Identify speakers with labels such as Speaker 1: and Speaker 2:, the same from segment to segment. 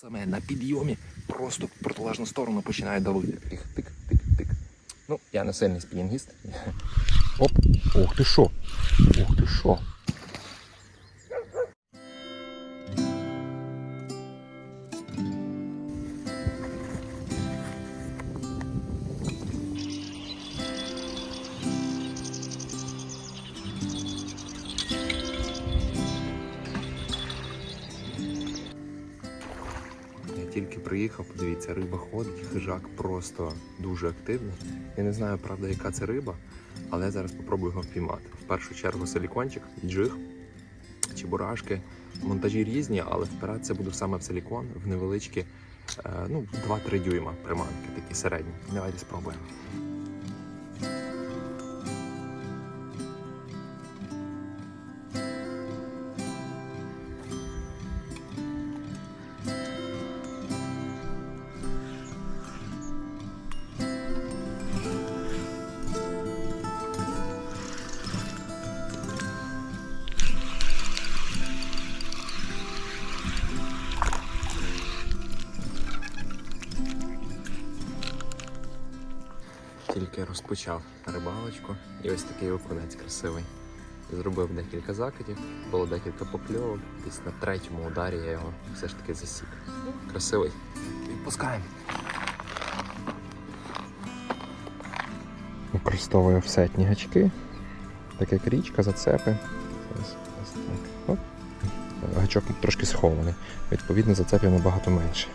Speaker 1: Саме на підйомі просто в протилежну сторону починає давити. Тик, тик, тик, тик. Ну, я не сильний спінінгіст. Оп! Ох ти що! Ох ти що! Просто дуже активний. Я не знаю, правда, яка це риба, але я зараз спробую його впіймати. В першу чергу силікончик, джиг, чебурашки. Монтажі різні, але впиратися буду саме в силікон, в невеличкі, е, ну, 2-3 дюйма приманки, такі середні. Давайте спробуємо. Тільки розпочав рибалочку і ось такий окунець красивий. Зробив декілька закидів, було декілька покльовок. Десь на третьому ударі я його все ж таки засік. Красивий. Відпускаємо. Використовую офсетні гачки, так як річка, зацепи. Ось, ось так. Оп. Гачок трошки схований. Відповідно, зацепів набагато менше.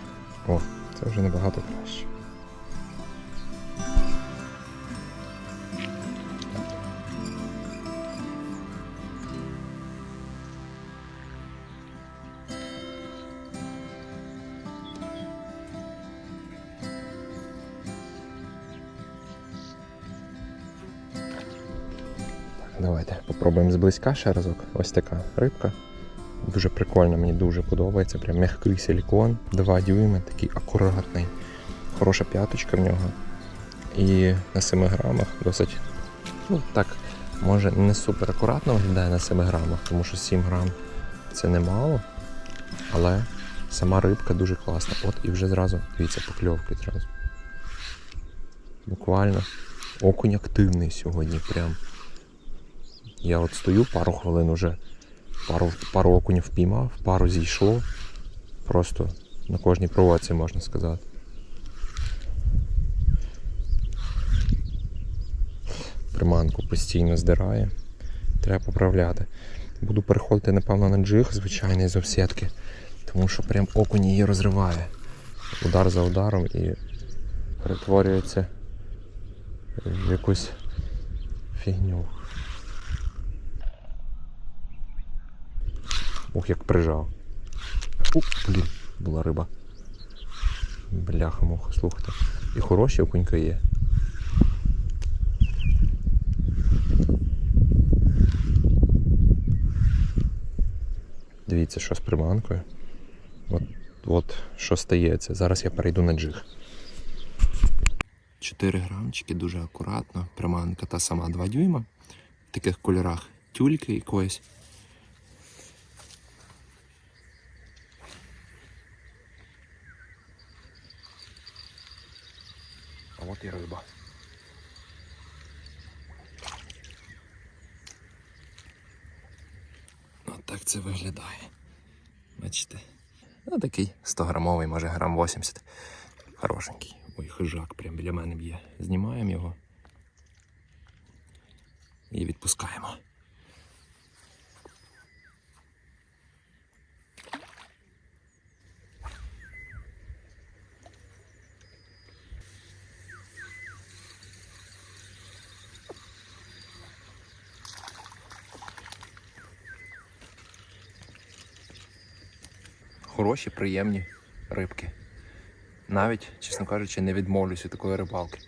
Speaker 1: О, це вже набагато краще. Попробуємо зблизька ще разок. Ось така рибка. Дуже прикольна, мені дуже подобається. Прям м'який силікон, 2 дюйми, такий акуратний. Хороша п'яточка в нього. І на 7 грамах досить, ну так, може не супер акуратно виглядає на 7 грамах, тому що 7 грам це немало. Але сама рибка дуже класна. От і вже зразу, дивіться, покльовки зразу. Буквально окунь активний сьогодні. Прям. Я от стою пару хвилин уже, пару, пару окунів впіймав, пару зійшло. Просто на кожній проводці можна сказати. Приманку постійно здирає. Треба поправляти. Буду переходити, напевно, на джиг звичайний з офсетки, тому що прям окунь її розриває. Удар за ударом і перетворюється в якусь фігню. Ух, як прижав. У, блін, була риба. Бляха муха, слухайте. І хороші окунька є. Дивіться, що з приманкою. От, от що стається. Зараз я перейду на джиг. 4 грамчики, дуже акуратно. Приманка та сама 2 дюйма. В таких кольорах тюльки якоїсь. От і риба. От так це виглядає. Бачите? Ну такий 100 грамовий, може грам 80. Хорошенький. Ой, хижак прям біля мене б'є. Знімаємо його. І відпускаємо. Хороші, приємні рибки. Навіть, чесно кажучи, не відмовлюсь від такої рибалки.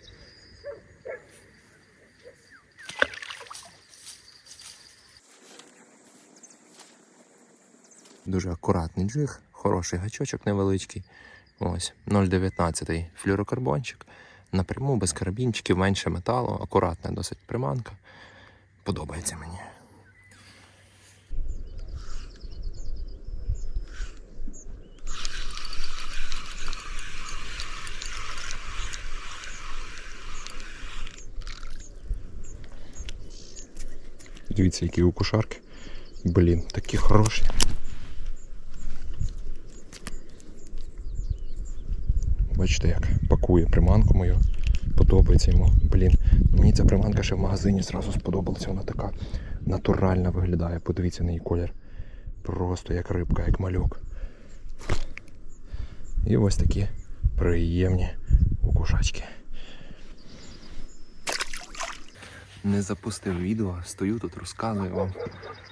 Speaker 1: Дуже акуратний джиг, хороший гачочок невеличкий. Ось 0,19 флюрокарбончик. Напряму без карабінчиків, менше металу, акуратна досить приманка. Подобається мені. Подивіться, які у кошарки. Блін, такі хороші. Бачите, як пакує приманку мою. Подобається йому. Блін, мені ця приманка ще в магазині зразу сподобалася. Вона така натуральна виглядає. Подивіться на її колір. Просто як рибка, як малюк. І ось такі приємні укушачки. Не запустив відео, стою тут, розказую вам.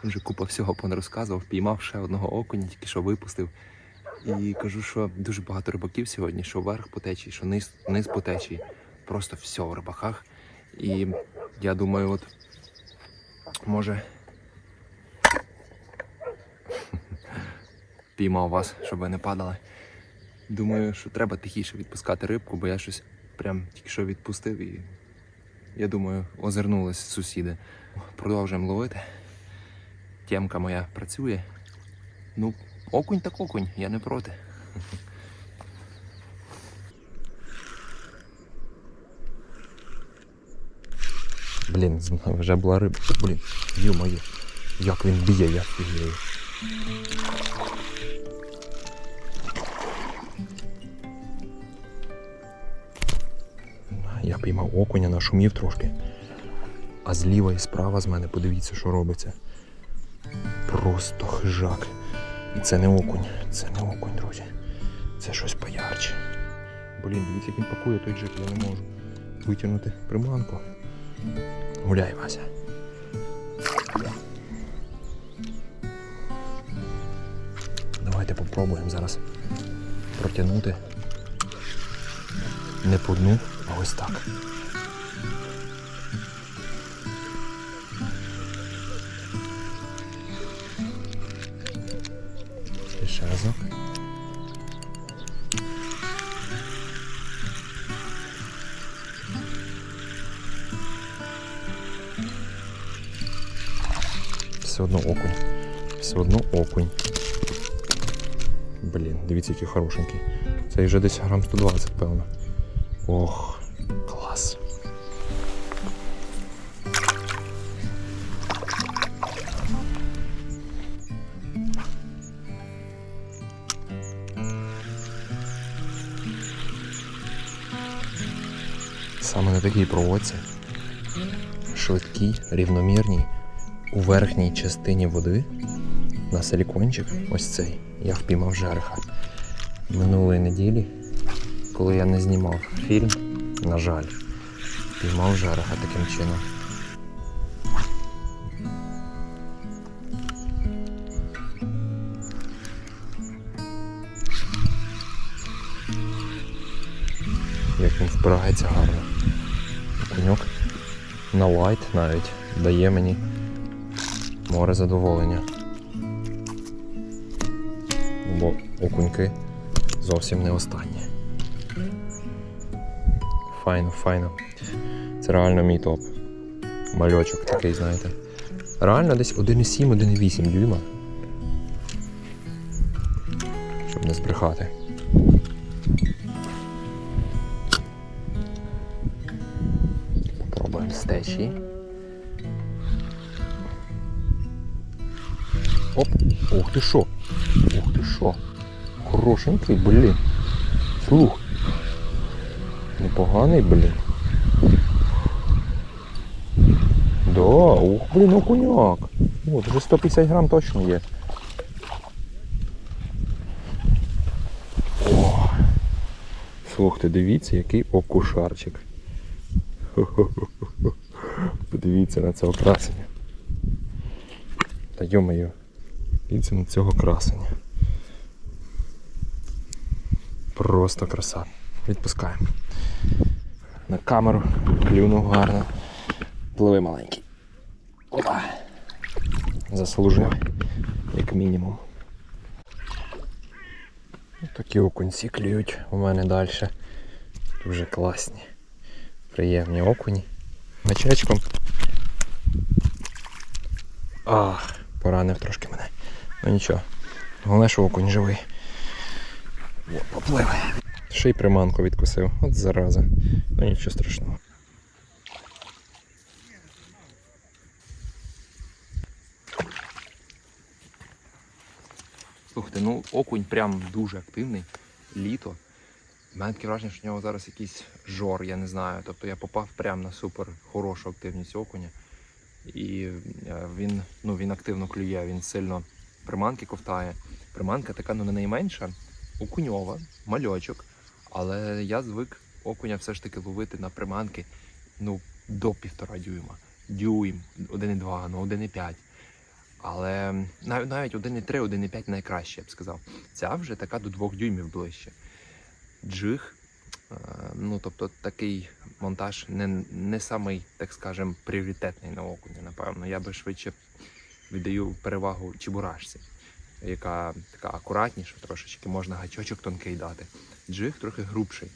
Speaker 1: Вже купа всього понарозказував, піймав ще одного окуня, тільки що випустив. І кажу, що дуже багато рибаків сьогодні, що верх по течії, що низ, низ по течії. Просто все в рибаках. І я думаю, от може піймав вас, щоб ви не падали. Думаю, що треба тихіше відпускати рибку, бо я щось прям тільки що відпустив і я думаю, озирнулись сусіди. Продовжуємо ловити. Тємка моя працює. Ну, окунь так окунь, я не проти. Блін, вже була риба. Блін, ю-моє. Як він б'є, я фігію. Я піймав окуня, нашумів трошки. А зліва і справа з мене, подивіться, що робиться. Просто хижак. І це не окунь, це не окунь, друзі. Це щось поярче. Блін, дивіться, як він пакує той джик, я не можу витягнути приманку. Гуляй, Вася. Давайте попробуємо зараз протягнути. Не по дну, ось так. Ще разок. Все одно окунь. Все одно окунь. Блін, дивіться, який хорошенький. Це вже десь грам 120, певно. Ох, Саме проводці, швидкій, рівномірній, у верхній частині води на силікончик, ось цей, я впіймав жереха. Минулої неділі, коли я не знімав фільм, на жаль, піймав жереха таким чином. Як він впирається гарно. Конюк на лайт навіть дає мені море задоволення. Бо окуньки зовсім не останні. Файно, файно. Це реально мій топ. Мальочок такий, знаєте. Реально десь 1,7-1,8 дюйма. Щоб не збрехати. Попробуємо. Оп! Ух ти що! Ух ти що! Хорошенький, блін. Слух. Непоганий, блін. Да, ух, блін, окуняк. От, вже 150 грам точно є. О, слухайте, дивіться, який окушарчик. Хо-хо-хо-хо. Подивіться на цього красення. Та йо-моє. Дивіться на цього красення. Просто краса. Відпускаємо. На камеру клюнув гарно. Пливи маленький. Опа. Заслужив, як мінімум. Такі окунці клюють у мене далі. Дуже класні. Приємні окуні. Мечечком. Ах, поранив трошки мене. Ну нічого. Головне, що окунь живий. О, попливе. Ще й приманку відкусив. От зараза. Ну нічого страшного. Слухайте, ну окунь прям дуже активний, літо. У мене таке враження, що в нього зараз якийсь жор, я не знаю. Тобто я попав прямо на супер хорошу активність окуня. І е, він, ну, він активно клює, він сильно приманки ковтає. Приманка така ну, не найменша, окуньова, мальочок. Але я звик окуня все ж таки ловити на приманки ну, до півтора дюйма. Дюйм, 1,2, ну 1,5. Але навіть, навіть 1,3, 1,5 найкраще, я б сказав. Ця вже така до 2 дюймів ближче. Джиг, ну тобто такий монтаж не, не самий, так скажем, пріоритетний на окуня, напевно. Я би швидше віддаю перевагу чебурашці, яка така акуратніша, трошечки можна гачочок тонкий дати. Джиг трохи грубший.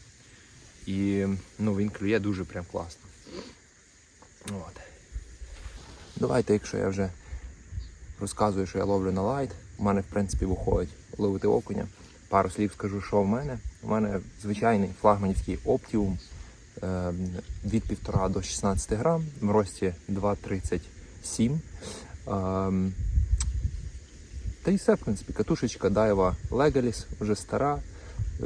Speaker 1: І ну, він клює дуже прям класно. От. Давайте, якщо я вже розказую, що я ловлю на лайт, у мене, в принципі, виходить ловити окуня. Пару слів скажу, що в мене. У мене звичайний флагманівський оптіум е, від 1,5 до 16 грам в рості 2,37. Е, та й все, в принципі, катушечка Дайва Legalis, вже стара, е,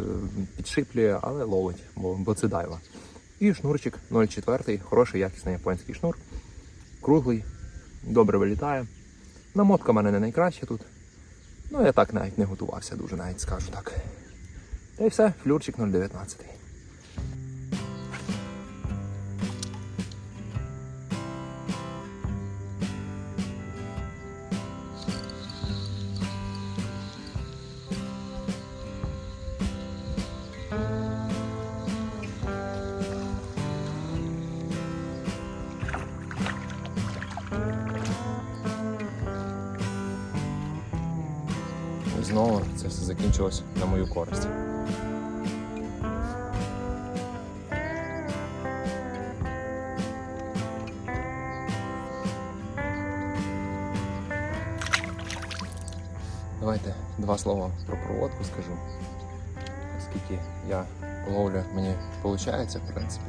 Speaker 1: підшиплює, але ловить, бо це Дайва. І шнурчик 0,4, хороший якісний японський шнур. Круглий, добре вилітає. Намотка в мене не найкраща тут. Ну, я так навіть не готувався дуже, навіть скажу так. Та й все, флюрчик 0,19. Знову це все закінчилось на мою користь. Давайте два слова про проводку скажу. Оскільки я ловлю, мені виходить, в принципі,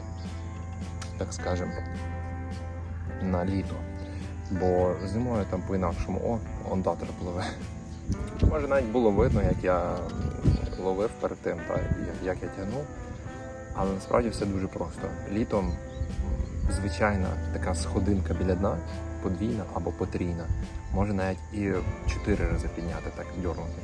Speaker 1: так скажемо, на літо. Бо зимою там по-інакшому, о, ондатор пливе. Може навіть було видно, як я ловив перед тим, та, як я тягнув. Але насправді все дуже просто. Літом звичайна така сходинка біля дна, подвійна або потрійна, може навіть і чотири рази підняти, так дьорнути.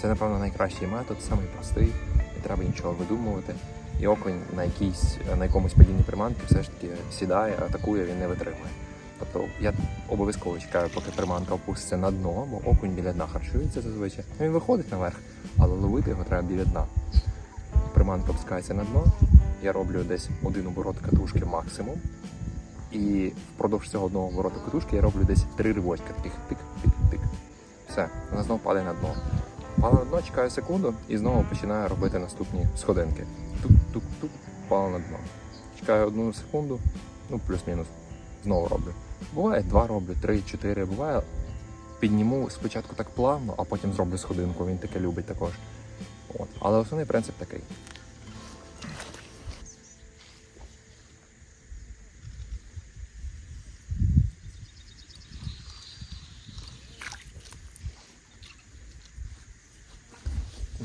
Speaker 1: Це, напевно, найкращий метод, самий простий, не треба нічого видумувати. І окунь на якійсь на якомусь падінні приманки все ж таки сідає, атакує, він не витримує. Тобто я обов'язково чекаю, поки приманка опуститься на дно, бо окунь біля дна харчується зазвичай. Ну, Він виходить наверх, але ловити його треба біля дна. Приманка опускається на дно. Я роблю десь один оборот катушки максимум. І впродовж цього одного обороту катушки я роблю десь три ривочка, таких тик-тик-тик. Все, вона знову падає на дно. Пала на дно, чекаю секунду і знову починаю робити наступні сходинки. Тук-тук-тук, пала на дно. Чекаю одну секунду, ну плюс-мінус. Знову роблю. Буває два роблю, три, чотири. Буває, підніму спочатку так плавно, а потім зроблю сходинку. Він таке любить також. От. Але основний принцип такий.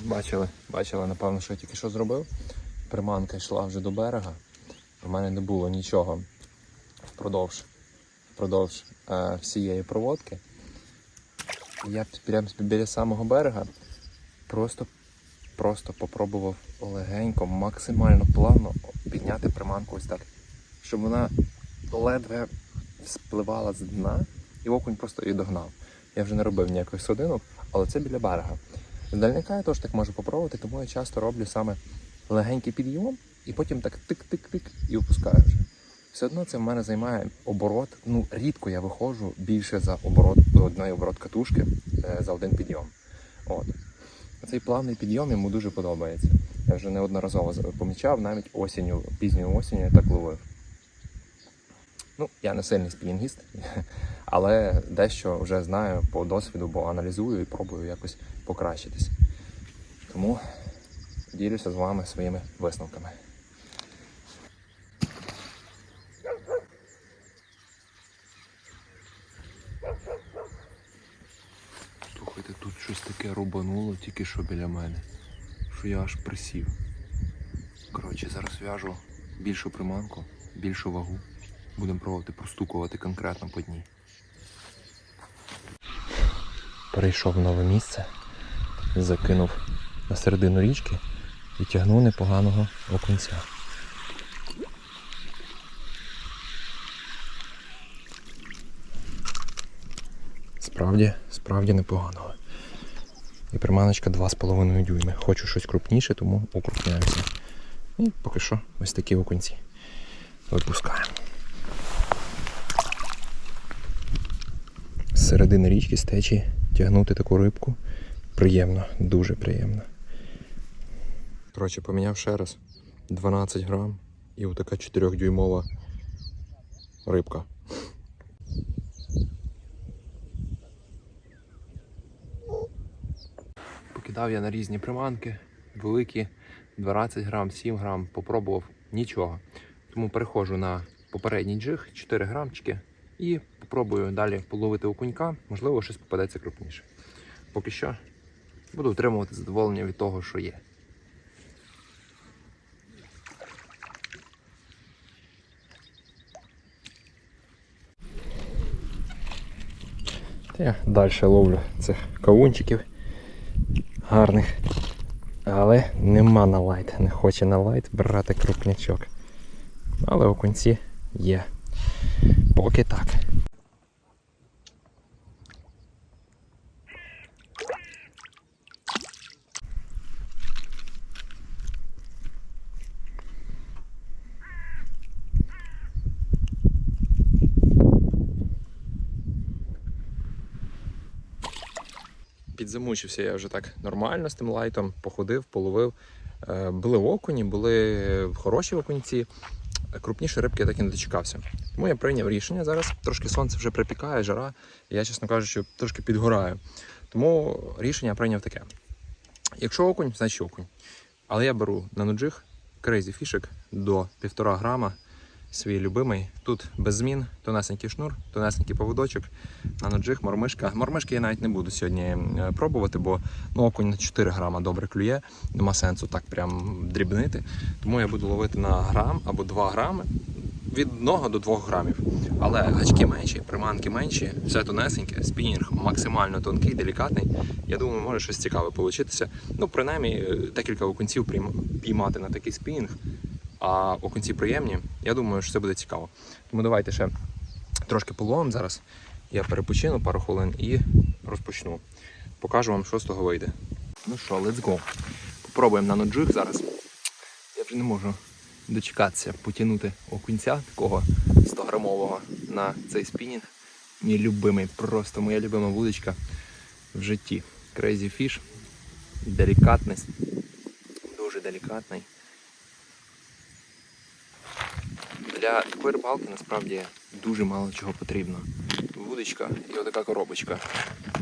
Speaker 1: Бачили, бачили, напевно, що я тільки що зробив. Приманка йшла вже до берега. У мене не було нічого впродовж, впродовж е, всієї проводки. Я прямо біля самого берега просто, просто попробував легенько, максимально плавно підняти приманку ось так, щоб вона ледве спливала з дна, і окунь просто її догнав. Я вже не робив ніяких судинок, але це біля берега. З дальника я теж так можу попробувати, тому я часто роблю саме легенький підйом і потім так тик-тик-тик і опускаю вже. Все одно це в мене займає оборот. Ну, рідко я виходжу більше за оборот одної оборот катушки е, за один підйом. От. Цей плавний підйом йому дуже подобається. Я вже неодноразово помічав, навіть осінню, пізньою осінню я так ловив. Ну, я не сильний спінінгіст, але дещо вже знаю по досвіду, бо аналізую і пробую якось покращитись. Тому ділюся з вами своїми висновками. Слухайте, тут щось таке рубе. бомбануло тільки що біля мене, що я аж присів. Коротше, зараз в'яжу більшу приманку, більшу вагу. Будемо пробувати простукувати конкретно по дні. Перейшов в нове місце, закинув на середину річки і тягнув непоганого окунця. Справді, справді непоганого. І приманочка 2,5 дюйми. Хочу щось крупніше, тому укрупняюся. І поки що ось такі окунці. Випускаємо. З середини річки з течії тягнути таку рибку приємно, дуже приємно. Коротше, поміняв ще раз 12 грам і отака 4-дюймова рибка. Покидав я на різні приманки, великі 12 грам, 7 грам, попробував нічого. Тому переходжу на попередній джиг, 4 грамчики, і попробую далі половити окунька, можливо, щось попадеться крупніше. Поки що буду отримувати задоволення від того, що є. Я далі ловлю цих кавунчиків гарних. Але нема на лайт. Не хоче на лайт брати крупнячок. Але окунці є. Поки так. Підзамучився я вже так нормально з тим лайтом, походив, половив. Е, Були окуні, були хороші окунці. Крупніші рибки я так і не дочекався. Тому я прийняв рішення зараз. Трошки сонце вже припікає, жара. Я, чесно кажучи, трошки підгораю. Тому рішення прийняв таке: якщо окунь, значить окунь. Але я беру на ноджиг крейзі фішек до 1,5 грама. Свій любимий. Тут без змін, тонесенький шнур, тонесенький поводочок, наноджиг, мормишка. Мормишки я навіть не буду сьогодні пробувати, бо ну, окунь на 4 грама добре клює. Нема сенсу так прям дрібнити. Тому я буду ловити на грам або 2 грами від 1 до 2 грамів. Але гачки менші, приманки менші, все тонесеньке, спінінг максимально тонкий, делікатний. Я думаю, може щось цікаве получитися. Ну, принаймні, е, декілька окунців піймати на такий спінінг а окунці приємні. Я думаю, що це буде цікаво. Тому давайте ще трошки половимо зараз. Я перепочину пару хвилин і розпочну. Покажу вам, що з того вийде. Ну що, let's go. Попробуємо на ноджиг зараз. Я вже не можу дочекатися потягнути окунця такого 100-грамового на цей спінінг. Мій любимий, просто моя любима вудочка в житті. Crazy Fish. Делікатність. Дуже делікатний. Для такої рибалки насправді дуже мало чого потрібно. Вудочка і отака коробочка.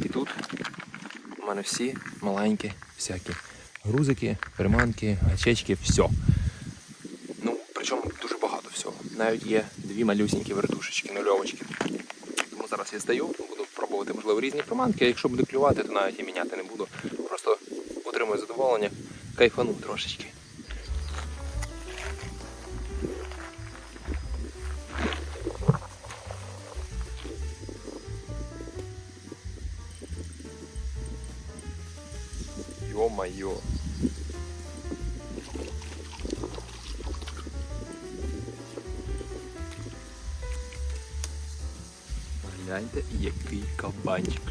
Speaker 1: І тут у мене всі маленькі всякі грузики, приманки, гачечки, все. Ну, причому дуже багато всього. Навіть є дві малюсінькі вертушечки, нульовочки. Тому зараз я стою, буду пробувати, можливо, різні приманки, а якщо буде клювати, то навіть і міняти не буду. Просто отримую задоволення, кайфану трошечки. Ё-моё. Гляньте, який кабанчик.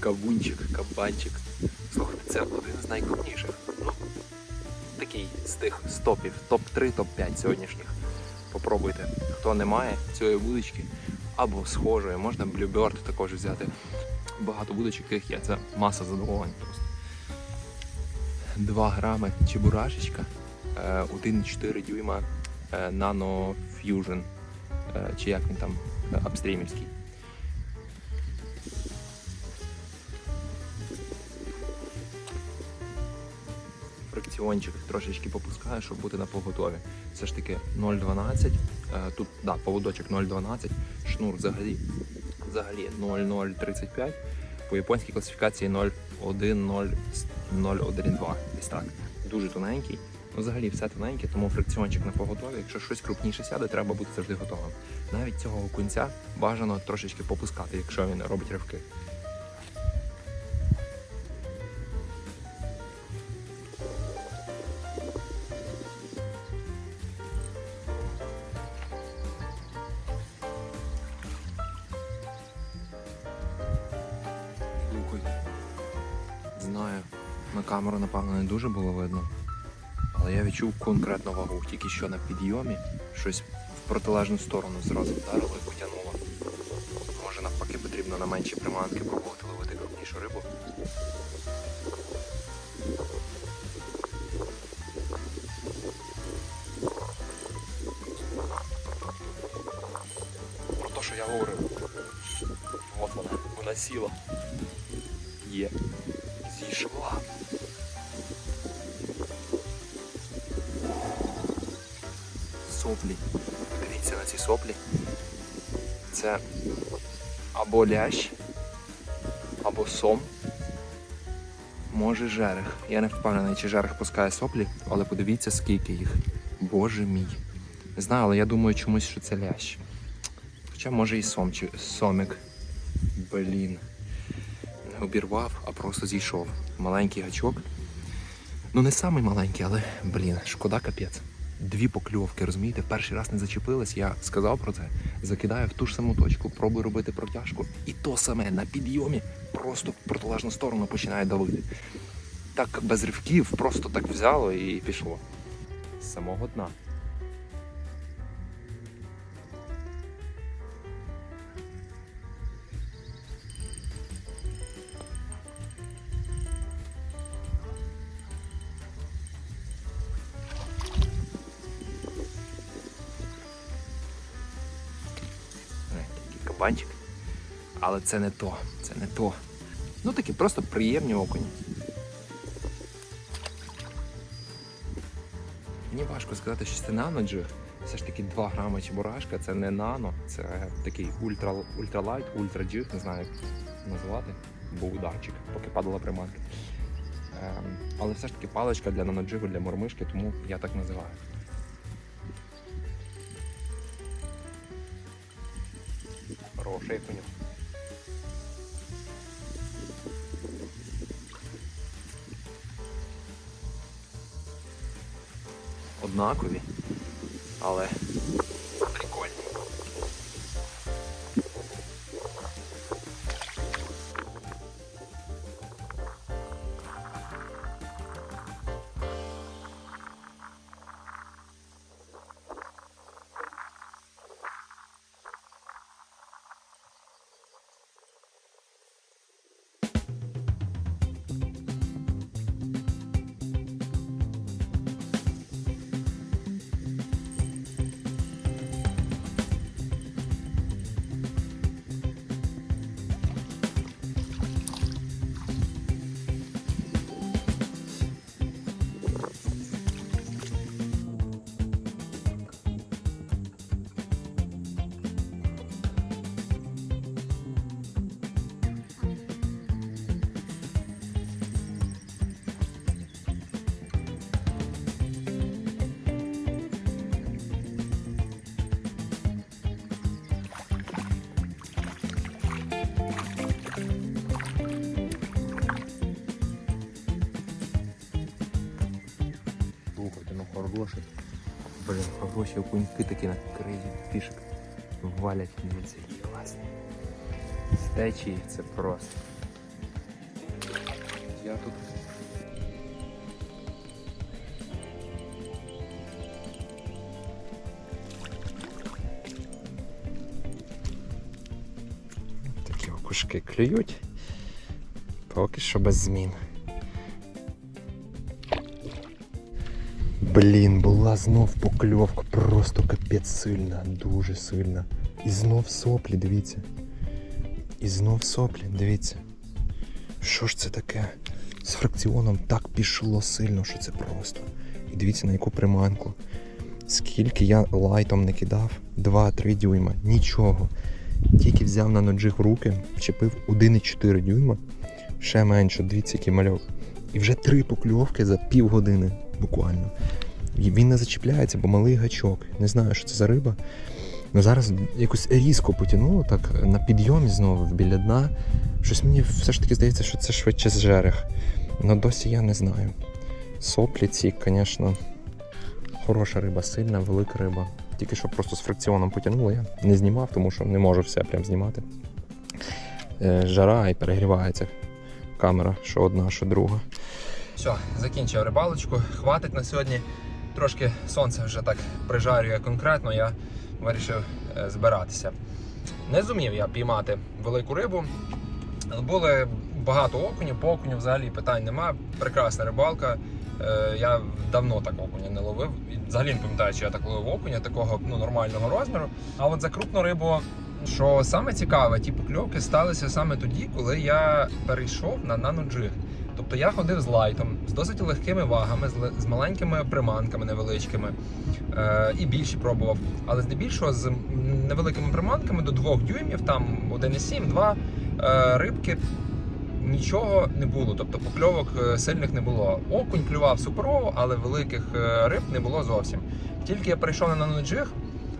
Speaker 1: Кавунчик, кабанчик. Слухайте, це один з найкрупніших. Ну, такий з тих з топів, топ-3, топ-5 сьогоднішніх. Попробуйте. Хто не має цієї вудочки або схожої, можна Bluebird також взяти. Багато вудочок яких є, це маса задоволень. 2 грами чебурашечка, е, 1,4 дюйма е, Nano Fusion, е, чи як він там е, апстрімівський. Фрикціончик трошечки попускаю, щоб бути на поготові. Все ж таки 0,12. е, Тут да, поводочок 0,12, шнур взагалі, взагалі 0,035. по японській класифікації 0,1,0,0,1,2. Десь так. Дуже тоненький. Ну, взагалі все тоненьке, тому фрикціончик на поготові. Якщо щось крупніше сяде, треба бути завжди готовим. Навіть цього окунця бажано трошечки попускати, якщо він робить ривки. Дуже було видно. Але я відчув конкретну вагу. Тільки що на підйомі щось в протилежну сторону зразу вдарило і потягнуло. Може навпаки потрібно на менші приманки пробувати ловити крупнішу рибу. Або лящ, або сом. Може жерех. Я не впевнений, чи жерех пускає соплі, але подивіться, скільки їх. Боже мій. Не знаю, але я думаю чомусь, що це лящ. Хоча може і сом, чи сомик. Блін. Не обірвав, а просто зійшов. Маленький гачок. Ну не самий маленький, але блін, шкода капець. Дві покльовки, розумієте? Перший раз не зачепилась, я сказав про це. Закидаю в ту ж саму точку, пробую робити протяжку. І то саме на підйомі просто в протилежну сторону починає давити. Так без ривків, просто так взяло і пішло. З самого дна. Але це не то, це не то. Ну такі просто приємні окуні. Мені важко сказати, що це наноджиг. Все ж таки 2 грами чебурашка, це не нано, це такий ультра, ультралайт, ультраджиг, не знаю як назвати. Був ударчик, поки падала приманка. Ем, але все ж таки паличка для наноджигу, для мормишки, тому я так називаю. Хороший конюк. Однакові, але Хороші окуньки такі на кризі фішек валять, дивіться, які класні. З течії це просто. Я тут. Такі окушки клюють. Поки що без змін. Блін, була знов покльовка, просто капець сильна, дуже сильна. І знов соплі, дивіться. І знов соплі, дивіться. Що ж це таке? З фракціоном так пішло сильно, що це просто. І дивіться на яку приманку. Скільки я лайтом не кидав, 2-3 дюйма, нічого. Тільки взяв на ноджиг руки, вчепив 1,4 дюйма, ще менше, дивіться, який мальок. І вже три покльовки за півгодини буквально. Він не зачіпляється, бо малий гачок. Не знаю, що це за риба. Ну зараз якось різко потягнуло так на підйомі знову біля дна. Щось мені все ж таки здається, що це швидше з жерех. Ну досі я не знаю. Соплі ці, звісно, хороша риба, сильна, велика риба. Тільки що просто з фрикціоном потягнуло, я не знімав, тому що не можу все прям знімати. Е, Жара і перегрівається камера, що одна, що друга. Все, закінчив рибалочку. Хватить на сьогодні. Трошки сонце вже так прижарює конкретно, я вирішив е, збиратися. Не зумів я піймати велику рибу. Були багато окунів, по окуню взагалі питань нема. Прекрасна рибалка. Е, Я давно так окуня не ловив. Взагалі не пам'ятаю, що я так ловив окуня такого ну, нормального розміру. А от за крупну рибу, що саме цікаве, ті покльовки сталися саме тоді, коли я перейшов на наноджиг. Тобто я ходив з лайтом, з досить легкими вагами, з, ле- з маленькими приманками невеличкими е, і більші пробував. Але здебільшого з невеликими приманками до 2 дюймів, там 1,7, 2 е, рибки нічого не було. Тобто покльовок е, сильних не було. Окунь клював суперово, але великих е, риб не було зовсім. Тільки я перейшов на наноджиг,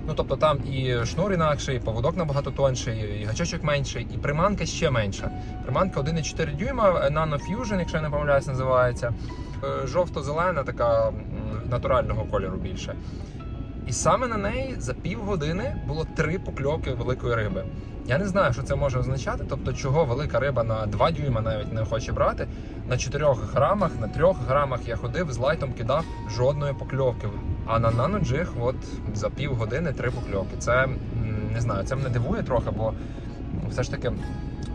Speaker 1: ну тобто там і шнур інакший, і поводок набагато тонший, і гачочок менший, і приманка ще менша. Приманка 1,4 дюйма, е, Nano Fusion, якщо я не помиляюсь, називається. Е, Жовто-зелена, така натурального кольору більше. І саме на неї за півгодини було три покльовки великої риби. Я не знаю, що це може означати, тобто чого велика риба на 2 дюйма навіть не хоче брати. На 4 грамах, на 3 грамах я ходив з лайтом, кидав жодної покльовки. А на наноджиг от за півгодини три покльовки. Це не знаю, це мене дивує трохи, бо все ж таки,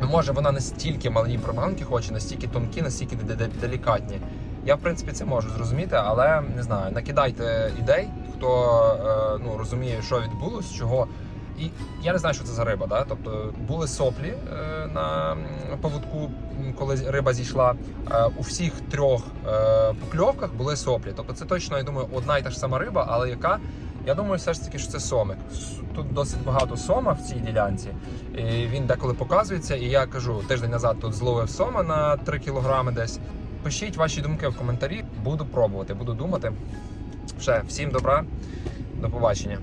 Speaker 1: ну може вона настільки малі приманки хоче, настільки тонкі, настільки де- де- делікатні. Я в принципі це можу зрозуміти, але не знаю, накидайте ідей, хто е, ну, розуміє, що відбулось, чого. І я не знаю, що це за риба. Да? Тобто були соплі е, на поводку, коли риба зійшла. Е, у всіх трьох е, покльовках були соплі. Тобто це точно, я думаю, одна і та ж сама риба, але яка. Я думаю, все ж таки, що це сомик. Тут досить багато сома в цій ділянці. І він деколи показується. І я кажу, тиждень назад тут зловив сома на 3 кілограми десь. Пишіть ваші думки в коментарі. Буду пробувати, буду думати. Все, всім добра, до побачення.